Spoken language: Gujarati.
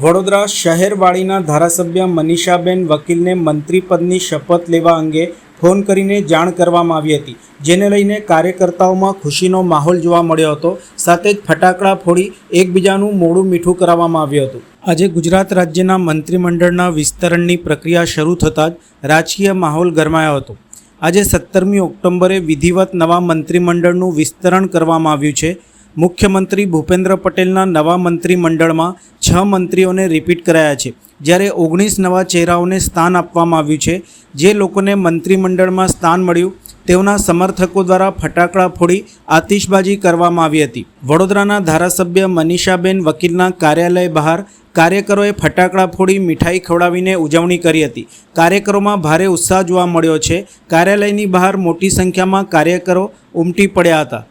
વડોદરા શહેરવાળીના ધારાસભ્ય મનીષાબેન વકીલને મંત્રીપદની શપથ લેવા અંગે ફોન કરીને જાણ કરવામાં આવી હતી, જેને લઈને કાર્યકર્તાઓમાં ખુશીનો માહોલ જોવા મળ્યો હતો. સાથે જ ફટાકડા ફોડી એકબીજાનું મોડું મીઠું કરાવવામાં આવ્યું હતું. આજે ગુજરાત રાજ્યના મંત્રીમંડળના વિસ્તરણની પ્રક્રિયા શરૂ થતાં જ રાજકીય માહોલ ગરમાયો હતો. આજે સત્તરમી ઓક્ટોબરે વિધિવત નવા મંત્રીમંડળનું વિસ્તરણ કરવામાં આવ્યું છે. મુખ્યમંત્રી ભૂપેન્દ્ર પટેલના નવા મંત્રીમંડળમાં છ મંત્રીઓને રિપીટ કરાયા છે. જ્યારે ઓગણીસ નવા ચહેરાઓને સ્થાન આપવામાં આવ્યું છે, જે લોકોને મંત્રીમંડળમાં સ્થાન મળ્યું, તેઓના સમર્થકો દ્વારા ફટાકડા ફોડી આતિશબાજી કરવામાં આવી હતી. વડોદરાના ધારાસભ્ય મનીષાબેન વકીલના કાર્યાલય બહાર કાર્યકરોએ ફટાકડા ફોડી મીઠાઈ ખવડાવીને ઉજવણી કરી હતી. કાર્યકરોમાં ભારે ઉત્સાહ જોવા મળ્યો છે. કાર્યાલયની બહાર મોટી સંખ્યામાં કાર્યકરો ઉમટી પડ્યા હતા.